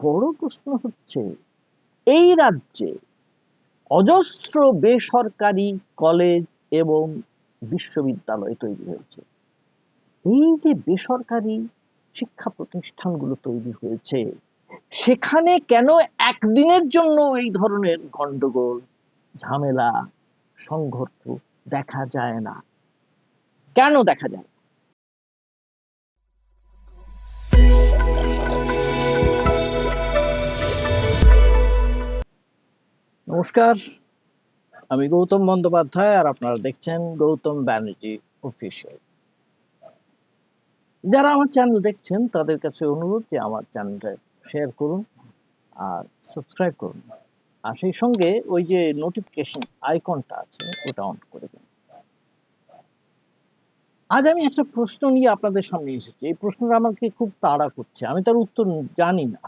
বড় প্রশ্ন হচ্ছে, এই রাজ্যে অজস্র বেসরকারি কলেজ এবং বিশ্ববিদ্যালয় তৈরি হয়েছে। এই যে বেসরকারি শিক্ষা প্রতিষ্ঠানগুলো তৈরি হয়েছে, সেখানে কেন একদিনের জন্য এই ধরনের গন্ডগোল, ঝামেলা, সংঘর্ষ দেখা যায় না? কেন দেখা যায়? নমস্কার। আমি গৌতম বন্দ্যোপাধ্যায় আর আপনারা দেখছেন গৌতম ব্যানার্জি অফিসিয়াল। যারা আমার চ্যানেল দেখছেন, তাদের কাছে অনুরোধ যে আমার চ্যানেলটা শেয়ার করুন আর সাবস্ক্রাইব করুন। আর সেই সঙ্গে ওই যে নোটিফিকেশন আইকনটা আছে, ওটা অন করে দিন। আজ আমি একটা প্রশ্ন নিয়ে আপনাদের সামনে এসেছি। এই প্রশ্নটা আমাকে খুব তাড়া করছে। আমি তার উত্তর জানি না।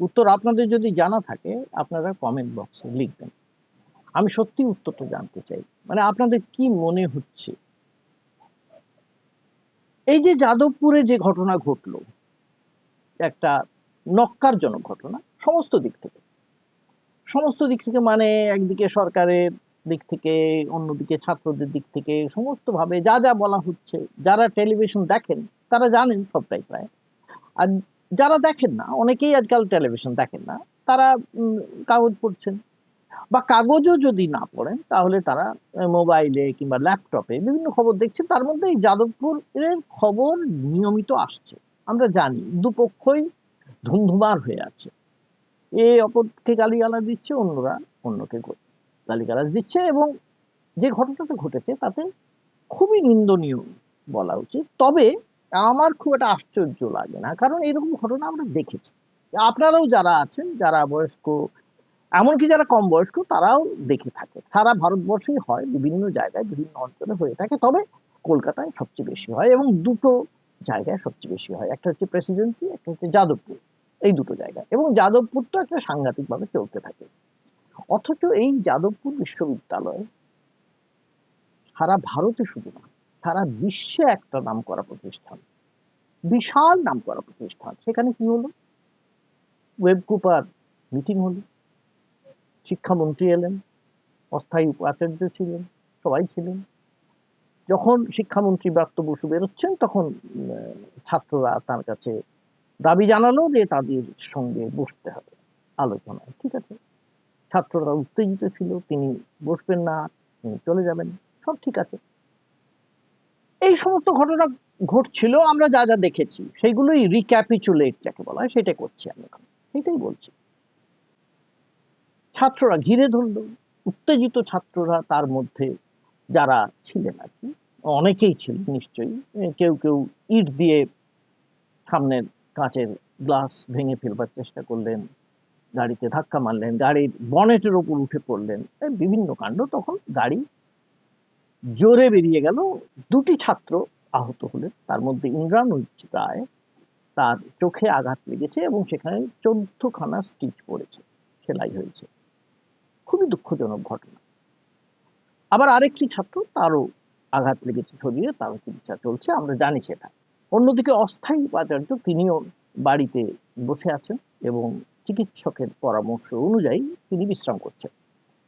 উত্তর আপনাদের যদি জানা থাকে, আপনারা কমেন্ট বক্সে লিখবেন। আমি সত্যি উত্তরটা জানতে চাই। মানে আপনাদের কি মনে হচ্ছে? এই যে যাদবপুরে যে ঘটনা ঘটলো, একটা নক্কারজনক ঘটনা সমস্ত দিক থেকে। সমস্ত দিক থেকে মানে একদিকে সরকারের দিক থেকে, অন্যদিকে ছাত্রদের দিক থেকে সমস্ত ভাবে যা যা বলা হচ্ছে, যারা টেলিভিশন দেখেন, তারা জানেন সবটাই প্রায়। আর যারা দেখেন না, অনেকেই আজকাল টেলিভিশন দেখেন না, তারা কাগজ পড়ছেন বা কাগজও যদি না পড়েন, তাহলে তারা মোবাইলে কিংবা ল্যাপটপে বিভিন্ন খবর দেখছেন, তার মধ্যে এই যাদবপুরের খবর নিয়মিত আসছে। আমরা জানি, দুপক্ষই ধুমধুমার হয়ে আছে। এ অপরকে গালিগালাজ দিচ্ছে, অন্যরা অন্যকে গালিগালাজ দিচ্ছে এবং যে ঘটনাটা ঘটেছে, তাতে খুবই নিন্দনীয় বলা উচিত। তবে আমার খুব একটা আশ্চর্য লাগে না। কারণ এরকম ঘটনা আমরা দেখেছি। আপনারাও যারা আছেন, যারা বয়স্ক, এমনকি যারা কম বয়স্ক, তারাও দেখে থাকে। সারা ভারতবর্ষেই হয়, বিভিন্ন জায়গায়, বিভিন্ন অঞ্চলে হয়ে থাকে। তবে কলকাতায় সবচেয়ে বেশি হয় এবং দুটো জায়গায় সবচেয়ে বেশি হয়। একটা হচ্ছে প্রেসিডেন্সি একটা হচ্ছে যাদবপুর। এই দুটো জায়গা এবং যাদবপুর তো একটা সাংঘাতিক ভাবে চলতে থাকে। অথচ এই যাদবপুর বিশ্ববিদ্যালয় সারা ভারতে শুধু না সারা বিশ্বে একটা নাম করা প্রতিষ্ঠান। বিশাল নাম করা প্রতিষ্ঠান। সেখানে কি হলো? ওয়েব কুপার মিটিং হলো। শিক্ষামন্ত্রী এলেন। অস্থায়ী উপাচার্য ছিলেন। সবাই ছিলেন। যখন শিক্ষামন্ত্রী ব্রাত্য বসু বেরোচ্ছেন, তখন ছাত্ররা তার কাছে দাবি জানালো যে তাদের সঙ্গে বসতে হবে আলোচনায়। ঠিক আছে? ছাত্ররা উত্তেজিত ছিল। তিনি বসবেন না, তিনি চলে যাবেন। সব ঠিক আছে। এই সমস্ত ঘটনা ঘটছিল, আমরা যা যা দেখেছি, সেইগুলোই রিক্যাপিচুলেট যাকে বলা হয়, সেটা করছি আমি এখন। সেটাই বলছি। ছাত্ররা ঘিরে ধরলো, উত্তেজিত ছাত্ররা তার মধ্যে যারা ছিলেন আর কি, অনেকেই ছিল নিশ্চয়ই কেউ কেউ ইট দিয়ে সামনের কাঁচের গ্লাস ভেঙে ফেলবার চেষ্টা করলেন, গাড়িতে ধাক্কা মারলেন, গাড়ির বনেটের ওপর উঠে পড়লেন বিভিন্ন কাণ্ড, তখন গাড়ি জোরে বেরিয়ে গেল। দুটি ছাত্র আহত হলেন। তার মধ্যে ইন্দ্রানুজ রায় তার চোখে আঘাত লেগেছে এবং সেখানে চোদ্দখানা স্টিচ পড়েছে, সেলাই হয়েছে। খুবই দুঃখজনক ঘটনা। আবার আরেকটি ছাত্র তারও আঘাত লেগেছে শরীরে, তারও চিকিৎসা চলছে, আমরা জানি সেটা। অন্যদিকে অস্থায়ী উপাচার্য তিনিও বাড়িতে বসে আছেন এবং চিকিৎসকের পরামর্শ অনুযায়ী তিনি বিশ্রাম করছেন।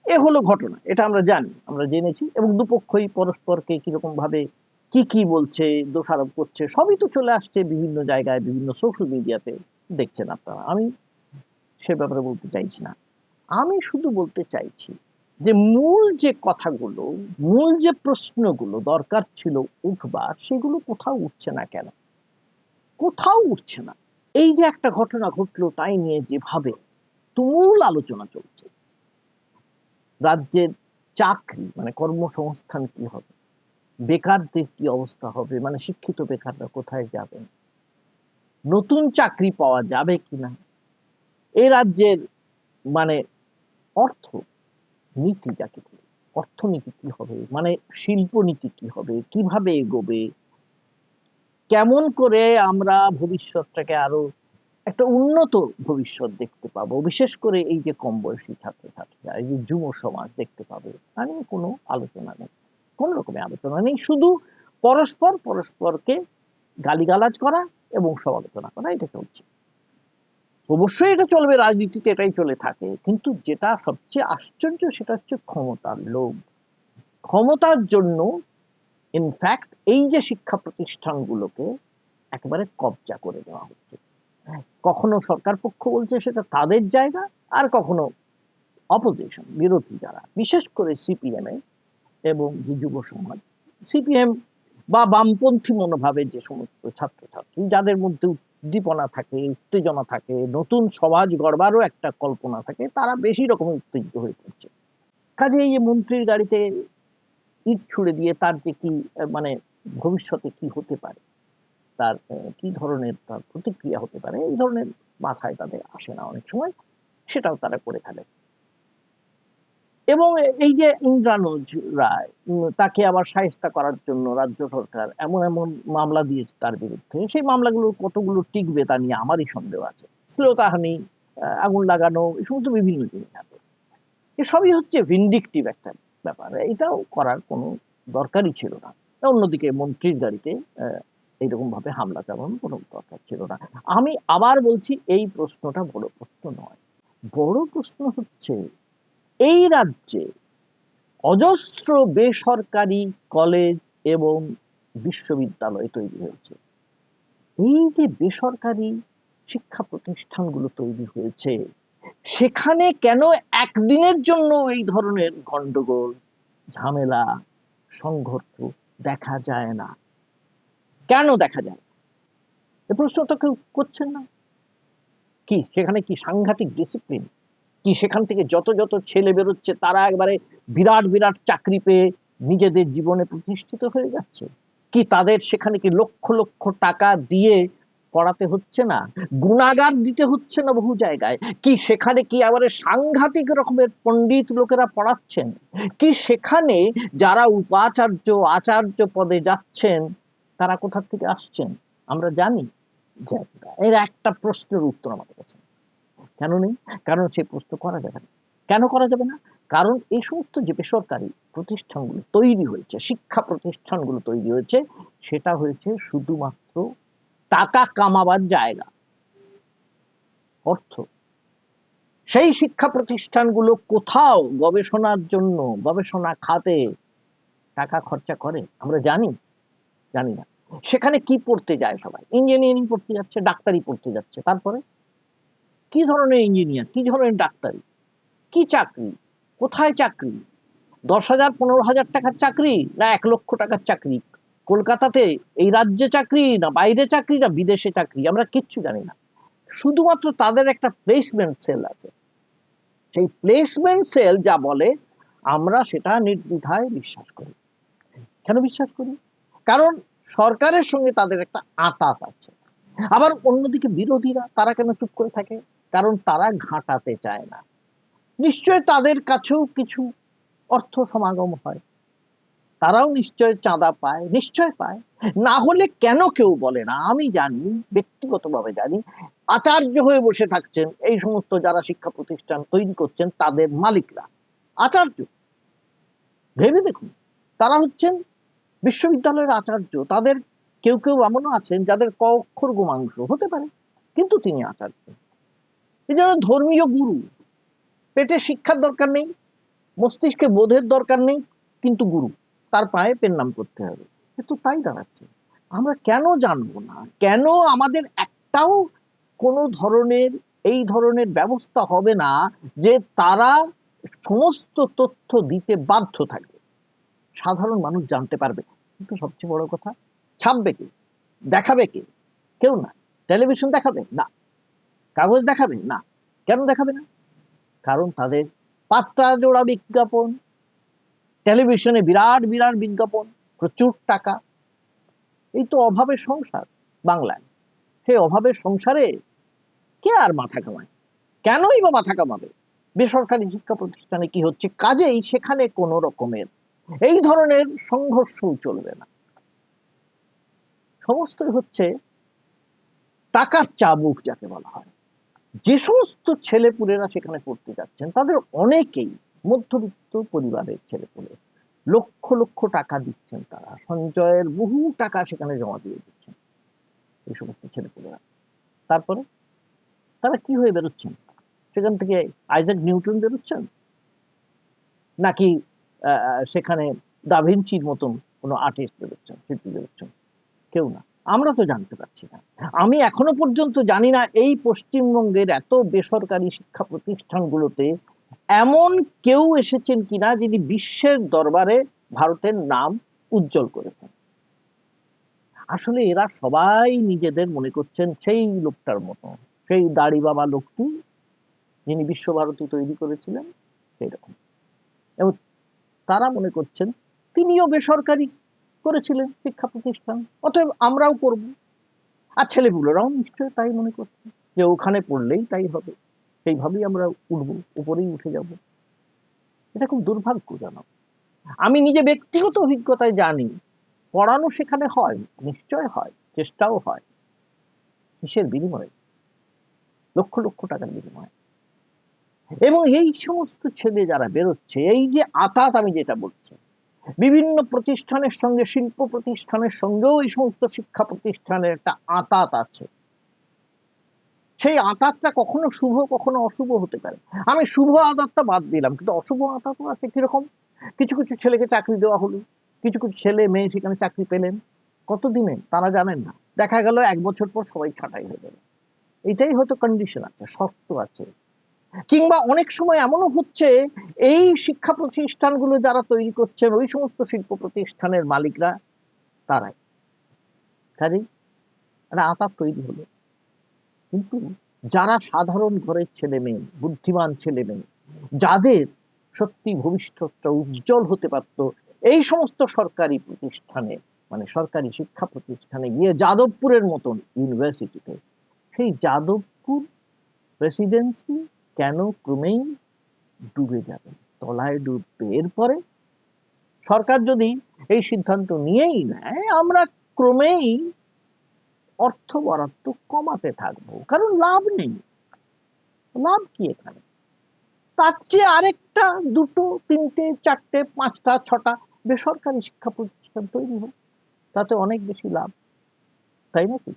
এ হলো ঘটনা, এটা আমরা জানি, আমরা জেনেছি এবং দুপক্ষই পরস্পরকে কীরকম ভাবে কি কি বলছে, দোষারোপ করছে, সবই তো চলে আসছে বিভিন্ন জায়গায়, বিভিন্ন সোশ্যাল মিডিয়াতে দেখছেন আপনারা। আমি সে ব্যাপারে বলতে চাইছি না। আমি শুধু বলতে চাইছি যে মূল যে কথাগুলো, মূল যে প্রশ্নগুলো দরকার ছিল উঠবার, সেগুলো কোথাও উঠছে না কেন? কোথাও উঠছে না। এই যে একটা ঘটনা ঘটলো তাই নিয়ে যেভাবে তুমুল আলোচনা চলছে রাজ্যের চাকরি মানে কর্মসংস্থান কি হবে? বেকারদের কি অবস্থা হবে? মানে শিক্ষিত বেকাররা কোথায় যাবেন? নতুন চাকরি পাওয়া যাবে কিনা এই রাজ্যের মানে অর্থ নীতি যাকে অর্থনীতি কি হবে? মানে শিল্পনীতি কি হবে? কীভাবে এগোবে? কেমন করে আমরা ভবিষ্যৎটাকে আরও একটা উন্নত ভবিষ্যৎ দেখতে পাবো। বিশেষ করে এই যে কম বয়সী ছাত্রছাত্রীরা, এই যে যুব সমাজ দেখতে পাবে, তা নিয়ে কোনো আলোচনা নেই। কোনো রকমের আলোচনা নেই। শুধু পরস্পর পরস্পরকে গালিগালাজ করা এবং সমালোচনা করা, এটা চলছে। অবশ্যই এটা চলবে, রাজনীতিতে এটাই চলে থাকে। কিন্তু যেটা সবচেয়ে আশ্চর্য, সেটা হচ্ছে ক্ষমতার লোভ। ক্ষমতার জন্য ইনফ্যাক্ট এই যে শিক্ষা প্রতিষ্ঠানগুলোকে একেবারে কবজা করে দেওয়া হচ্ছে। কখনো সরকার পক্ষ বলছে সেটা তাদের জায়গা আর কখনো অপোজিশন বিরোধী যারা, বিশেষ করে সিপিএম এবং যে যুব সমাজ। সিপিএম বা বামপন্থী মনোভাবের যে সমস্ত ছাত্রছাত্রী, যাদের মধ্যে উদ্দীপনা থাকে, উত্তেজনা থাকে, নতুন সমাজ গড়বারও একটা কল্পনা থাকে, তারা বেশি রকমের উত্তেজিত হয়ে পড়ছে। কাজে এই মন্ত্রীর গাড়িতে ইট ছুড়ে দিয়ে তার যে কি মানে ভবিষ্যতে কি হতে পারে তার কি ধরনের তার প্রতিক্রিয়া হতে পারে? এই ধরনের মাথায় তাদের আসে না অনেক সময়। সেটাও তারা করে ফেলে। এবং এই যে ইন্দ্রানুজ রায় তাকে আবার সাহিস্তা করার জন্য রাজ্য সরকার এমন এমন মামলা দিয়েছে তার বিরুদ্ধে। সেই মামলাগুলো কতগুলো টিকবে তা নিয়ে আমারই সন্দেহ আছে। শ্লীলতাহানি আহ, আগুন লাগানো এই সমস্ত বিভিন্ন জিনিস আছে। এসবই হচ্ছে ভিন্ডিকটিভ একটা ব্যাপার। এটাও করার কোনো দরকারই ছিল না। অন্যদিকে মন্ত্রীর গাড়িতে এইরকম ভাবে হামলা চালানোর কোনো দরকার ছিল না। আমি আবার বলছি, এই প্রশ্নটা বড় প্রশ্ন নয়। বড় প্রশ্ন হচ্ছে, এই রাজ্যে অজস্র বেসরকারি কলেজ এবং বিশ্ববিদ্যালয় তৈরি হয়েছে। এই যে বেসরকারি শিক্ষা প্রতিষ্ঠানগুলো তৈরি হয়েছে, সেখানে কেন একদিনের জন্য এই ধরনের গন্ডগোল, ঝামেলা, সংঘর্ষ দেখা যায় না? কেন দেখা যায়? এ প্রশ্ন তো কেউ করছেন না। কি, সেখানে কি সাংঘাতিক ডিসিপ্লিন কি সেখান থেকে যত যত ছেলে বেরোচ্ছে, তারা একবারে বিরাট বিরাট চাকরি পেয়ে নিজেদের জীবনে প্রতিষ্ঠিত হয়ে যাচ্ছে? কি তাদের সেখানে কি লক্ষ লক্ষ টাকা দিয়ে পড়াতে হচ্ছে না? গুণাগার দিতে হচ্ছে না বহু জায়গায়? কি সেখানে কি এবারে সাংঘাতিক রকমের পণ্ডিত লোকেরা পড়াচ্ছেন? কি সেখানে যারা উপাচার্য, আচার্য পদে যাচ্ছেন তারা কোথা থেকে আসছেন? আমরা জানি। যে এর একটা প্রশ্নের উত্তর আমাদের কাছে কেন নেই? কারণ সেই প্রশ্ন করা যাবে না। কেন করা যাবে না? কারণ এই সমস্ত যে বেসরকারি প্রতিষ্ঠানগুলো তৈরি হয়েছে, শিক্ষা প্রতিষ্ঠানগুলো তৈরি হয়েছে, সেটা হয়েছে শুধুমাত্র টাকা কামাবার জায়গা। অর্থ। সেই শিক্ষা প্রতিষ্ঠানগুলো কোথাও গবেষণার জন্য, গবেষণা খাতে টাকা খরচা করে? আমরা জানি। জানি না। সেখানে কি পড়তে যায় সবাই? ইঞ্জিনিয়ারিং পড়তে যাচ্ছে, ডাক্তারি পড়তে যাচ্ছে। তারপরে? কি ধরনের ইঞ্জিনিয়ার কি ধরনের ডাক্তারি? কি চাকরি? কোথায় চাকরি? দশ হাজার, পনেরো হাজার টাকার চাকরি না এক লক্ষ টাকার চাকরি? কলকাতাতে এই রাজ্যে চাকরি না বাইরে চাকরি না বিদেশে চাকরি? আমরা কিচ্ছু জানি না। শুধুমাত্র তাদের একটা প্লেসমেন্ট সেল আছে। সেই প্লেসমেন্ট সেল যা বলে, আমরা সেটা নির্দ্বিধায় বিশ্বাস করি। কেন বিশ্বাস করি? কারণ সরকারের সঙ্গে তাদের একটা আতাত আছে। আবার অন্যদিকে বিরোধীরা, তারা কেন চুপ করে থাকে? কারণ তারা ঘাঁটাতে চায় না। নিশ্চয় তাদের কাছেও কিছু অর্থ সমাগম হয়। তারাও নিশ্চয় চাঁদা পায়, নিশ্চয় পায়। না হলে কেন কেউ বলে না? আমি জানি, ব্যক্তিগতভাবে জানি, আচার্য হয়ে বসে থাকছেন এই সমস্ত যারা শিক্ষা প্রতিষ্ঠান তৈরি করছেন, তাদের মালিকরা। আচার্য, ভেবে দেখুন, তারা হচ্ছেন বিশ্ববিদ্যালয়ের আচার্য, তাদের কেউ কেউ এমনও আছেন যাদের ক অক্ষর গোমাংস হতে পারে, কিন্তু তিনি আচার্য। এই জন্য ধর্মীয় গুরু, পেটে শিক্ষার দরকার নেই, মস্তিষ্কে বোধের দরকার নেই, কিন্তু গুরু, তার পায়ে পেন নাম করতে হবে। কিন্তু তাই দাঁড়াচ্ছে। আমরা কেন জানব না? কেন আমাদের একটাও কোনো ধরনের, এই ধরনের ব্যবস্থা হবে না যে তারা সমস্ত তথ্য দিতে বাধ্য থাকবে সাধারণ মানুষ জানতে পারবে। কিন্তু সবচেয়ে বড় কথা, ছাপবে কে? দেখাবে কে? কেউ না। টেলিভিশন দেখাবে? না। কাগজ দেখাবে? না। কেন দেখাবে না? কারণ তাদের পাত্রা জোড়া বিজ্ঞাপন, টেলিভিশনে বিরাট বিরাট বিজ্ঞাপন, প্রচুর টাকা। এই তো অভাবের সংসার বাংলায়। সেই অভাবের সংসারে কে আর মাথা কামায় কেনই বা মাথা কামাবে বেসরকারি শিক্ষা প্রতিষ্ঠানে কি হচ্ছে? কাজেই সেখানে কোনো রকমের এই ধরনের সংঘর্ষও চলবে না। সমস্তই হচ্ছে টাকার চাবুক যাকে বলা হয়। যে সমস্ত ছেলেপুলেরা সেখানে পড়তে যাচ্ছেন, তাদের অনেকেই মধ্যবিত্ত পরিবারের ছেলেপুলে লক্ষ লক্ষ টাকা দিচ্ছেন তারা। সঞ্চয়ের বহু টাকা সেখানে জমা দিয়ে দিচ্ছেন এই সমস্ত ছেলেপুলেরা। তারপরে তারা কি হয়ে বেরোচ্ছেন? সেখান থেকে আইজাক নিউটন বেরোচ্ছেন? নাকি সেখানে দাভিঞ্চির মতন কোনো আর্টিস্ট বেরোচ্ছেন শিল্পী বেরোচ্ছেন কেউ না। আমরা তো জানতে পারছি না। আমি এখনও পর্যন্ত জানি না এই পশ্চিমবঙ্গের এত বেসরকারি শিক্ষা প্রতিষ্ঠানগুলোতে এমন কেউ এসেছেন কিনা যিনি বিশ্বের দরবারে ভারতের নাম উজ্জ্বল করেছেন। আসলে এরা সবাই নিজেদের মনে করছেন সেই লোকটার মতো, সেই দাড়ি বাবা লোকটি যিনি বিশ্বভারতী তৈরি করেছিলেন সেই রকম এবং তারা মনে করছেন তিনিও বেসরকারি করেছিলেন শিক্ষা প্রতিষ্ঠান, অতএব আমরাও করব। আর ছেলেপুলেরাও নিশ্চয় তাই মনে করছে যে ওখানে পড়লেই তাই হবে। সেইভাবেই আমরা উঠব, উপরেই উঠে যাব। এটা খুব দুর্ভাগ্যজনক। আমি নিজে ব্যক্তিগত অভিজ্ঞতায় জানি, পড়ানো সেখানে হয়, নিশ্চয় হয়, চেষ্টাও হয়, কিসের বিনিময়ে? লক্ষ লক্ষ টাকার বিনিময়ে। এবং এই সমস্ত ছেলে যারা বেরোচ্ছে, এই যে আতাত আমি যেটা বলছি, বিভিন্ন প্রতিষ্ঠানের সঙ্গে, শিল্প প্রতিষ্ঠানের সঙ্গেও এই সমস্ত শিক্ষা প্রতিষ্ঠানের একটা আতাত আছে। সেই আতাতটা কখনো শুভ, কখনো অশুভ হতে পারে। আমি শুভ আতাতটা বাদ দিলাম, কিন্তু অশুভ আতাতও আছে কীরকম? কিছু কিছু ছেলেকে চাকরি দেওয়া হলো, কিছু কিছু ছেলে, মেয়ে সেখানে চাকরি পেলেন। কতদিনে তারা জানেন না। দেখা গেল এক বছর পর সবাই ছাঁটাই হয়ে গেল। এটাই হয়তো কন্ডিশন আছে, শর্ত আছে। কিংবা অনেক সময় এমনও হচ্ছে, এই শিক্ষা প্রতিষ্ঠানগুলো যারা তৈরি করছেন, ওই সমস্ত শিল্প প্রতিষ্ঠানের মালিকরা তারাই। কাজেই একটা আতাত তৈরি হলো। কিন্তু যারা সাধারণ ঘরের ছেলে মেয়ে, বুদ্ধিমান ছেলে মেয়ে, যাদের সত্যি ভবিষ্যৎটা উজ্জ্বল হতে পারত, এই সমস্ত সরকারি প্রতিষ্ঠানে মানে সরকারি শিক্ষা প্রতিষ্ঠানে গিয়ে যাদবপুরের মতন ইউনিভার্সিটিতে, সেই যাদবপুর প্রেসিডেন্সি কেন ক্রমেই ডুবে যাবে তলায় ডুববে। এরপরে সরকার যদি এই সিদ্ধান্ত নিয়েই নেয়, আমরা ক্রমেই অর্থ বরাদ্দ কমাতে থাকব। কারণ লাভ নেই। লাভ কি এখানে? তার চেয়ে আরেকটা, দুটো, তিনটে, চারটে, পাঁচটা, ছটা বেসরকারি শিক্ষা প্রতিষ্ঠান তৈরি হোক, তাতে অনেক বেশি লাভ। তাই নাকি?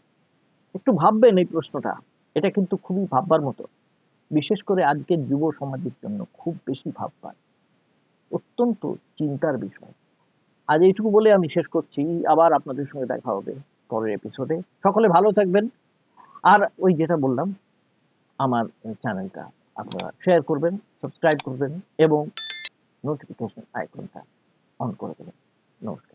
একটু ভাববেন এই প্রশ্নটা। এটা কিন্তু খুবই ভাববার মতো। বিশেষ করে আজকের যুব সমাজের জন্য খুব বেশি ভাববার অত্যন্ত চিন্তার বিষয়। আজ এইটুকু বলে আমি শেষ করছি। আবার আপনাদের সঙ্গে দেখা হবে পরের এপিসোডে সকলে ভালো থাকবেন। আর ওই যেটা বললাম, আমার চ্যানেলটা আপনারা শেয়ার করবেন সাবস্ক্রাইব করবেন এবং নোটিফিকেশন আইকনটা অন করে দেবেন। নমস্কার।